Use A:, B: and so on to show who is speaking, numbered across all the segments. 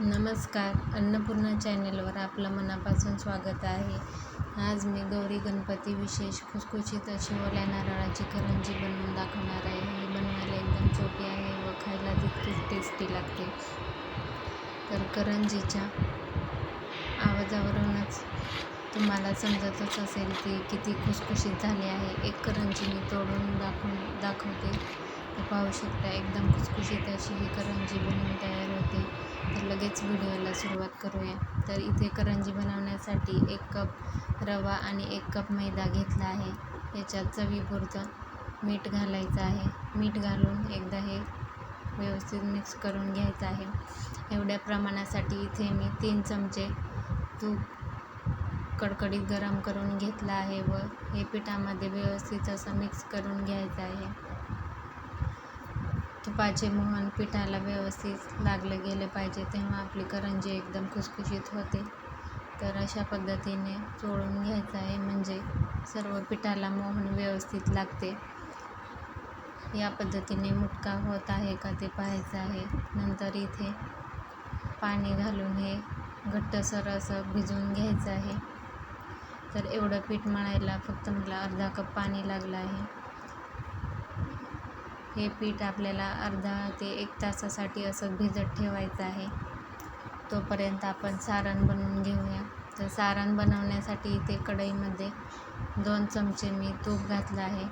A: नमस्कार. अन्नपूर्णा चॅनेलवर आपलं मनापासून स्वागत आहे. आज मी गौरी गणपती विशेष खुसखुशीत अशी ओल्या नारळाची करंजी बनवून दाखवणार आहे. ही बनवायला एकदम सोपी आहे व खायला तितकीच टेस्टी लागते. तर करंजीच्या आवाजावरूनच तुम्हाला समजतच असेल की किती खुसखुशीत झाली आहे. एक करंजी मी तोडून दाखवून दाखवते. तर पाहू शकता एकदम खुसखुशीत अशी ही करंजी बनवून तयार लगेच व्हिडिओला सुरुवात करूया. तर इथे करंजी बनवण्यासाठी एक कप रवा आणि एक कप मैदा घेतला आहे. याच्यात चवीपुरतं मीठ घालायचं आहे. मीठ घालून एकदा हे व्यवस्थित मिक्स करून घ्यायचं आहे. एवढ्या प्रमाणासाठी इथे मी तीन चमचे तूप कडकडीत गरम करून घेतलं आहे व हे पिठामध्ये व्यवस्थित असं मिक्स करून घ्यायचं आहे. तुपाचे मोहन पिठाला व्यवस्थित लागलं गेले पाहिजे तेव्हा आपली करंजी एकदम खुसखुशीत होते. तर अशा पद्धतीने चोळून घ्यायचं आहे म्हणजे सर्व पिठाला मोहन व्यवस्थित लागते. या पद्धतीने मुटका होत आहे का ते पाहायचं आहे. नंतर इथे पाणी घालून हे घट्टसर असं भिजवून घ्यायचं आहे. तर एवढं पीठ मळायला फक्त मला अर्धा कप पाणी लागलं आहे. हे पीठ आपल्याला अर्धा ते एक तासासाठी असं भिजत ठेवायचं आहे. तोपर्यंत आपण सारण बनवून घेऊया. तर सारण बनवण्यासाठी इथे कढईमध्ये दोन चमचे मी तूप घातलं आहे.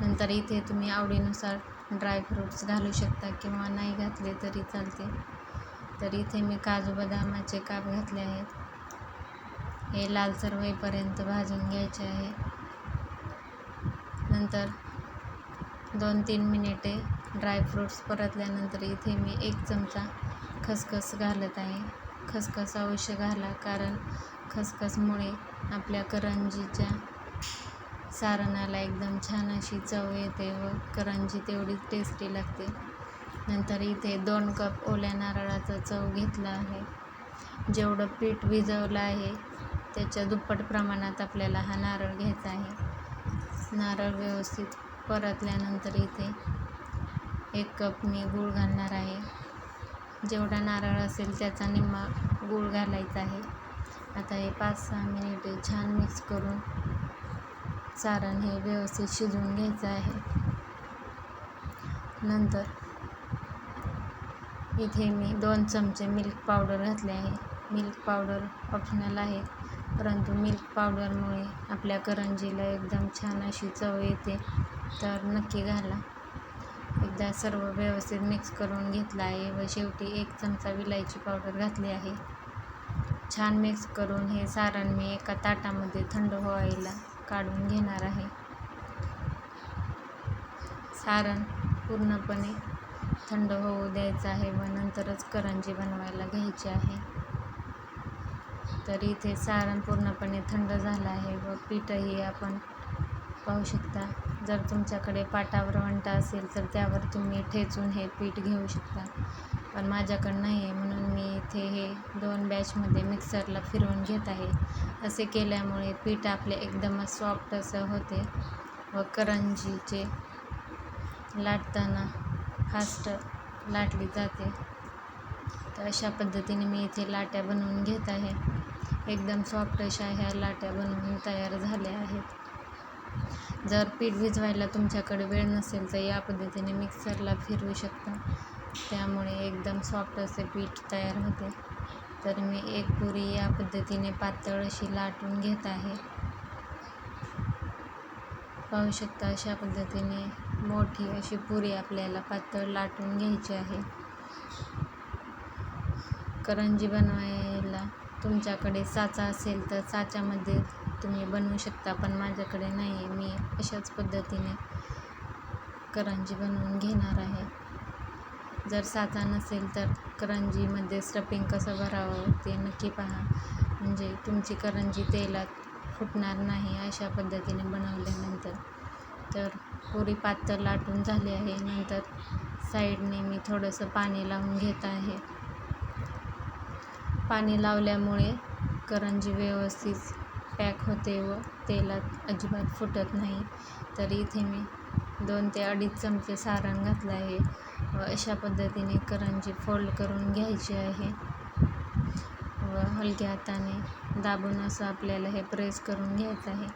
A: नंतर इथे तुम्ही आवडीनुसार ड्रायफ्रूट्स घालू शकता किंवा नाही घातले तरी चालते. तर इथे मी काजू बदामाचे काप घातले आहेत. हे लालसर होईपर्यंत भाजून घ्यायचे आहे. नंतर दोन तीन मिनिटे ड्रायफ्रूट्स परतल्यानंतर इथे मी एक चमचा खसखस घालत आहे. खसखस अवश्य घाला कारण खसखसमुळे आपल्या करंजीच्या सारणाला एकदम छान अशी चव येते व करंजी तेवढीच टेस्टी लागते. नंतर इथे दोन कप ओल्या नारळाचा चव घेतला आहे. जेवढं पीठ भिजवलं आहे त्याच्या दुप्पट प्रमाणात आपल्याला हा नारळ घ्यायचा आहे. नारळ व्यवस्थित परतल्यानंतर इथे एक कप मी गूळ घालणार आहे. जेवढा नारळ असेल त्याचा निम्मा गूळ घालायचा आहे. आता हे पाच सहा मिनिटे छान मिक्स करून सारण हे व्यवस्थित शिजवून घ्यायचं आहे. नंतर इथे मी दोन चमचे मिल्क पावडर घातले आहे. मिल्क पावडर ऑप्शनल आहे परंतु मिल्क पावडरमुळे आपल्या करंजीला एकदम छान अशी चव येते. तर नक्की घाला. एकदा सर्व व्यवस्थित मिक्स करून घेतला आहे व शेवटी एक चमचा विलायची पावडर घातली आहे. छान मिक्स करून हे सारण मी एका ताटामध्ये थंड व्हायला काढून घेणार आहे. सारण पूर्णपणे थंड होऊ द्यायचं आहे व नंतरच करंजी बनवायला घ्यायची आहे. तर इथे सारण पूर्णपणे थंड झालं आहे व पीठही आपण पाहू शकता. जर तुमच्याकडे पाटावर वंटा असेल तर त्यावर तुम्ही ठेचून हे पीठ घेऊ शकता. पण माझ्याकडं नाही आहे म्हणून मी इथे हे दोन बॅचमध्ये मिक्सरला फिरवून घेत आहे. असे केल्यामुळे पीठ आपले एकदमच सॉफ्ट असं होते व करंजीचे लाटताना फास्ट लाटली जाते. तर अशा पद्धतीने मी इथे लाट्या बनवून घेत आहे. एकदम सॉफ्ट अशा ह्या लाट्या बनवून तयार झाल्या आहेत. जर पीठ भिजवायला तुमच्याकडे वेळ नसेल तर या पद्धतीने मिक्सरला फिरवू शकता. त्यामुळे एकदम सॉफ्ट असे पीठ तयार होते. तर मी एक पुरी या पद्धतीने पातळ अशी लाटून घेत आहे. पाहू शकता अशा पद्धतीने मोठी अशी पुरी आपल्याला पातळ लाटून घ्यायची आहे. करंजी बनवायला तुमच्याकडे साचा असेल तर साच्यामध्ये तुम्ही बनवू शकता पण माझ्याकडे नाही. आहे मी अशाच पद्धतीने करंजी बनवून घेणार आहे. जर साचा नसेल तर करंजीमध्ये स्टफिंग कसं भरावं ते नक्की पहा. म्हणजे तुमची करंजी तेलात फुटणार नाही अशा पद्धतीने बनवल्यानंतर. तर पुरी पातळ लाटून झाली आहे. नंतर साईडने मी थोडंसं पाणी लावून घेत आहे. पाणी लावल्यामुळे करंजी व्यवस्थित पॅक होते व तेलात अजिबात फुटत नाही. तर इथे मी दोन ते अडीच चमचे सारण घातलं आहे व अशा पद्धतीने करंजी फोल्ड करून घ्यायची आहे. व हलक्या हाताने दाबून असं आपल्याला हे प्रेस करून घ्यायचं आहे.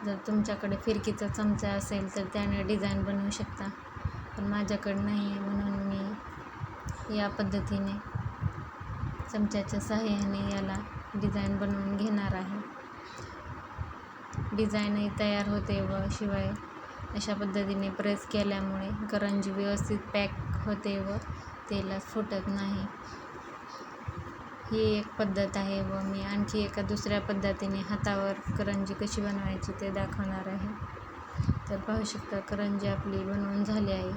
A: जर तुमच्याकडे फिरकीचा चमचा असेल तर त्याने डिझाईन बनवू शकता. पण माझ्याकडे नाही आहे म्हणून मी या पद्धतीने चमच्याच्या सहाय्याने याला डिझाईन बनवून घेणार आहे. डिझाईनही तयार होते व शिवाय अशा पद्धतीने प्रेस केल्यामुळे करंजी व्यवस्थित पॅक होते व तेलात फुटत नाही. ही एक पद्धत आहे व मी आणखी एका दुसऱ्या पद्धतीने हातावर करंजी कशी बनवायची ते दाखवणार आहे. तर पाहू शकता करंजी आपली बनवून झाली आहे.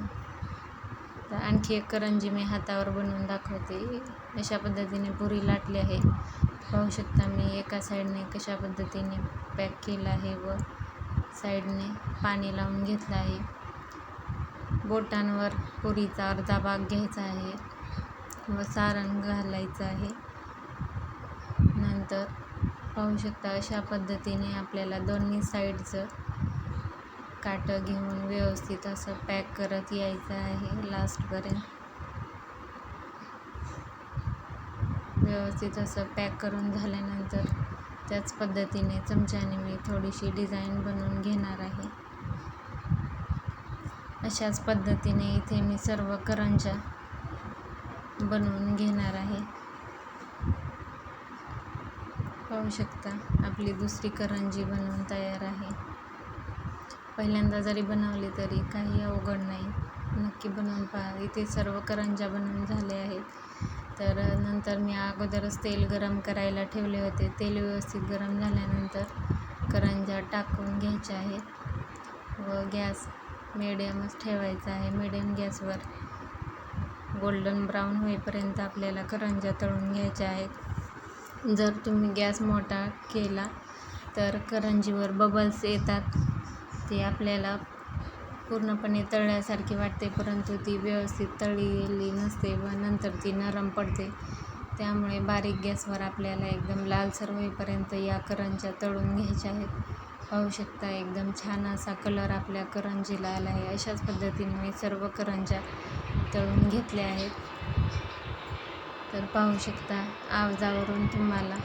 A: तर आणखी एक करंजी मी हातावर बनवून दाखवते. अशा पद्धतीने पुरी लाटली आहे. पाहू शकता मी एका साईडने कशा पद्धतीने पॅक केलं आहे व साईडने पाणी लावून घेतलं आहे. बोटांवर पुरीचा अर्धा भाग घ्यायचा आहे व सारण घालायचं आहे. नंतर पाहू शकता अशा पद्धतीने आपल्याला दोन्ही साईडचं काटं घेऊन व्यवस्थित असं पॅक करत यायचं आहे लास्टपर्यंत. व्यवस्थित असं पॅक करून झाल्यानंतर त्याच पद्धतीने चमच्याने मी थोडीशी डिझाईन बनवून घेणार आहे. अशाच पद्धतीने इथे मी सर्व करंजा बनवून घेणार आहे. पाहू शकता आपली दुसरी करंजी बनवून तयार आहे. पहिल्यांदा जरी बनवली तरी काही अवघड नाही. नक्की बनवून पहा इथे सर्व करंजा बनवून झाले आहेत. तर नंतर मी अगोदरच तेल गरम करायला ठेवले होते. तेल व्यवस्थित गरम झाल्यानंतर करंजा टाकून घ्यायचे आहेत व गॅस मिडियमच ठेवायचा आहे. मिडियम गॅसवर गोल्डन ब्राऊन होईपर्यंत आपल्याला करंजा तळून घ्यायच्या आहेत. जर तुम्ही गॅस मोठा केला तर करंजीवर बबल्स येतात. ते आपल्याला पूर्णपणे तळल्यासारखी वाटते परंतु ती व्यवस्थित तळलेली नसते व नंतर ती नरम पडते. त्यामुळे बारीक गॅसवर आपल्याला एकदम लालसर होईपर्यंत या करंज्या तळून घ्यायच्या आहेत. पाहू शकता एकदम छान असा कलर आपल्या करंजीला आला आहे अशाच पद्धतीने मी सर्व करंज्या तळून घेतल्या आहेत. तर पाहू शकता आवाजावरून तुम्हाला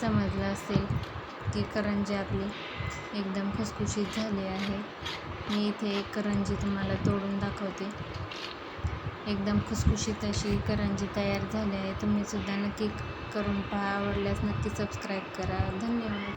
A: समजलं असेल. ती करंजी आपली एकदम खुसखुशीत झाली आहे. मी इथे एक करंजी तुम्हाला तोडून दाखवते. एकदम खुसखुशीत अशी करंजी तयार झाली आहे. तुम्हीसुद्धा नक्की करून पहा. आवडल्यास नक्की सबस्क्राईब करा. धन्यवाद.